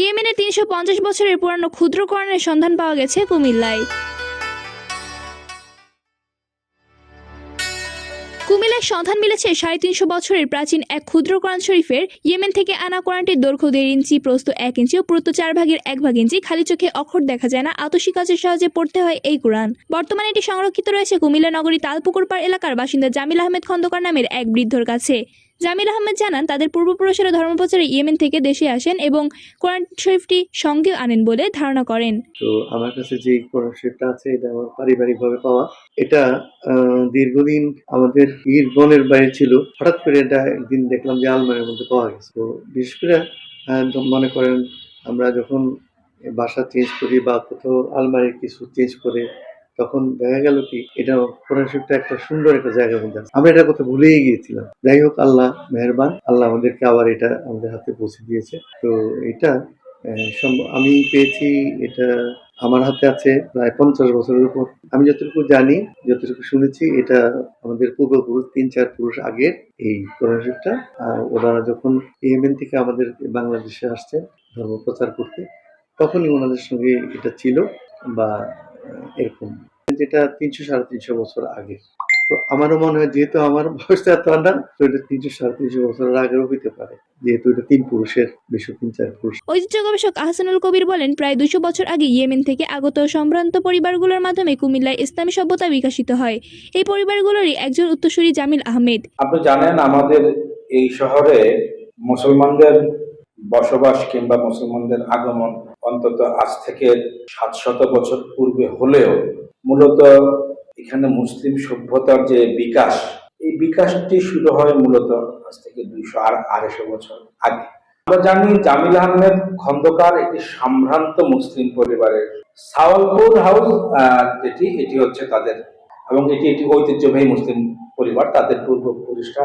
ইয়েমেনের তিনশো পঞ্চাশ বছরের পুরানো ক্ষুদ্র কোরআনের সন্ধান পাওয়া গেছে কুমিল্লায়। কুমিল্লায় সন্ধান মিলেছে সাড়ে তিনশো বছরের প্রাচীন এক ক্ষুদ্র কোরআন শরীফের। ইয়েমেন থেকে আনা কোরআনটির দৈর্ঘ্য দেড় ইঞ্চি, প্রস্থ এক ইঞ্চি ও পুরুত্ব চার ভাগের এক ভাগ ইঞ্চি। খালি চোখে অক্ষর দেখা যায় না। আতসী কাজের সহজে পড়তে হয় এই কোরআন। বর্তমানে এটি সংরক্ষিত রয়েছে কুমিল্লা নগরী তালপুকুরপাড় এলাকার বাসিন্দা জামিল আহমেদ খন্দকার নামের এক বৃদ্ধর কাছে। জামিল আহমেদ জানান, তাদের পূর্বপুরুষেরা ধর্মপ্রচারে ইয়েমেন থেকে দেশে আসেন এবং কোরআন শরীফটি সঙ্গে আনেন বলে ধারণা করেন। তো আমার কাছে যে কোরআন শরীফটা আছে, এটা আমার পারিবারিক ভাবে পাওয়া। এটা দীর্ঘদিন আমাদের পীর বোনের বাইরে ছিল। হঠাৎ করে এটা একদিন দেখলাম যে আলমারির মধ্যে পাওয়া গেছে। তো বিশেষ করে মনে করেন আমরা যখন বাসা চেঞ্জ করি বা কোথাও আলমারির কিছু চেঞ্জ করে তখন দেখা গেল কি, এটা কোরআন শরীফটা একটা সুন্দর একটা জায়গা আছে। আমরা এটা কথা ভুলেই গিয়েছিলাম। যাই হোক, আল্লাহ মেহরবান। আল্লাহ আমাদেরকে আবার এটা আমাদের হাতে পৌঁছে দিয়েছে। তো এটা আমি পেয়েছি এটা আমার হাতে আছে প্রায় পঞ্চাশ বছরের উপর। আমি যতটুকু জানি, যতটুকু শুনেছি, এটা আমাদের পূর্বপুরুষ, তিন চার পুরুষ আগের এই কোরআন শরীফটা আর ওনারা যখন ইয়েমেন থেকে আমাদের বাংলাদেশে আসছেন ধর্ম প্রচার করতে, তখনই ওনাদের সঙ্গে এটা ছিল। বা এরকম। যেটা তিনশো সাড়ে তিনশো বছর আগে তো আমারও মনে হয় যেহেতু আমার বয়সটা এত না তো এটা তিনশো সাড়ে তিনশো বছরের আগেও হইতে পারে। যেহেতু এটা তিন পুরুষের বেশি তিন চার পুরুষ। ঐতিহ্য গবেষক আহসানুল কবির বলেন প্রায় দুশো বছর আগে ইয়েমেন থেকে আগত সম্ভ্রান্ত পরিবারগুলোর মাধ্যমে কুমিল্লায় ইসলামী সভ্যতা বিকশিত হয়। এই পরিবারগুলোরই একজন উত্তরসূরি জামিল আহমেদ। আপনি জানেন আমাদের এই শহরে মুসলমানদের বসবাস কিংবা মুসলমানদের আগমন অন্তত আজ থেকে সাতশত বছর পূর্বে হলেও মূলত এখানে মুসলিম সভ্যতার যে বিকাশ, এই বিকাশটি শুরু হয় মূলত আজ থেকে দুইশো আর আড়াইশো বছর আগে। আমরা জানি জামিল আহমেদ খন্দকার একটি সম্ভ্রান্ত মুসলিম পরিবারের সাওয়ালপুর হাউস যেটি, এটি হচ্ছে তাদের এবং এটি একটি ঐতিহ্যবাহী মুসলিম পরিবার, তাদের পূর্বপুরুষরা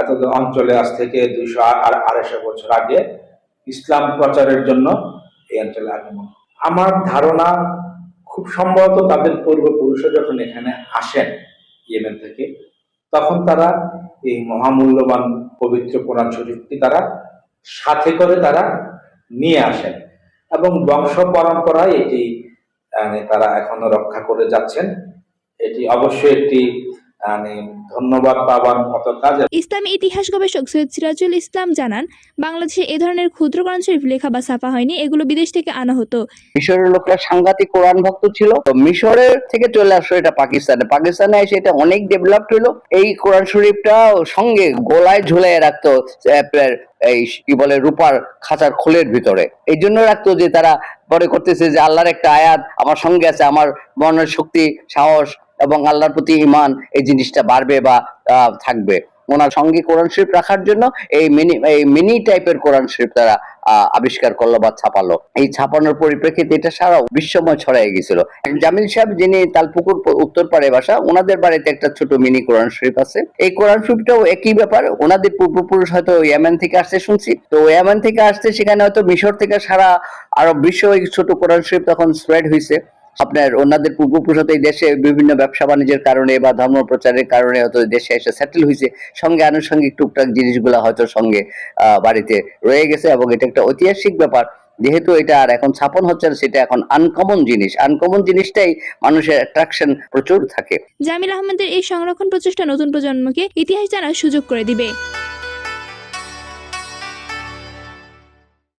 এত অঞ্চলে আজ থেকে দুইশো আট আর আড়াইশো বছর আগে ইসলাম প্রচারের জন্য এই অঞ্চলে আগমন। আমার ধারণা খুব সম্ভবত তাদের পূর্বপুরুষরা যখন এখানে আসেন ইয়েমেন থেকে, তখন তারা এই মহামূল্যবান পবিত্র কোরআন শরীফটি তারা সাথে করে তারা নিয়ে আসেন এবং বংশ পরম্পরায় এটি তারা এখনও রক্ষা করে যাচ্ছেন। এটি অবশ্যই একটি মানে ধন্যবাদ পাবার মতো কাজ। ইসলামী ইতিহাস গবেষক সৈয়দ সিরাজুল ইসলাম জানান বাংলাদেশে এ ধরনের ক্ষুদ্র কোরআন শরীফ লেখা বা ছাপা হয়নি এগুলো বিদেশ থেকে আনা হতো। মিশরের লোকরা সাংঘাতিক কোরআন ভক্ত ছিল তো মিশরের থেকে চলে আসলো এটা পাকিস্তানে। পাকিস্তানে এসে এটা অনেক ডেভেলপড হলো। এই কোরআন শরীফটা সঙ্গে গলায় ঝুলিয়ে রাখতো এই কি বলে রূপার খাঁচার খোলের ভিতরে। এই জন্য রাখতো যে তারা পরে করতেছে যে আল্লাহর একটা আয়াত আমার সঙ্গে আছে আমার মনের শক্তি সাহস এবং আল্লাহর প্রতি ইমান এই জিনিসটা বাড়বে বা থাকবে। ওনার সঙ্গে কোরআন শরীফ রাখার জন্য এই মিনি এই মিনি টাইপের কোরআন শরীফ তারা আবিষ্কার করল বা ছাপালো। এই ছাপানোর পরিপ্রেক্ষিতে এটা সারা বিশ্বময় ছড়াই গেছিল। জামিল সাহেব যিনি তালপুকুর উত্তর পাড়ে বাসা, ওনাদের বাড়িতে একটা ছোট মিনি কোরআন শরীফ আছে। এই কোরআন শরীফটাও একই ব্যাপার। ওনাদের পূর্বপুরুষ হয়তো ইয়ামেন থেকে আসতে শুনছি। তো ইয়ামেন থেকে আসতে সেখানে হয়তো মিশর থেকে সারা আরব বিশ্ব ছোট কোরআন শরীফ তখন স্প্রেড হয়েছে আপনার ওনাদের পূর্বপুরুষ এই দেশে বিভিন্ন ব্যবসা বাণিজ্যের কারণে বা ধর্ম প্রচারের কারণে হয়তো দেশে এসে সেটেল হয়েছে। সঙ্গে আনুষঙ্গিক টুকটাক জিনিসগুলো হয়তো সঙ্গে বাড়িতে রয়ে গেছে এবং এটা একটা ঐতিহাসিক ব্যাপার। যেহেতু এটা আর এখন ছাপন হচ্ছে না, সেটা এখন আনকমন জিনিস। আনকমন জিনিসটাই মানুষের অ্যাট্রাকশন প্রচুর থাকে। জামিল আহমেদের এই সংরক্ষণ প্রচেষ্টা নতুন প্রজন্মকে ইতিহাস জানার সুযোগ করে দিবে।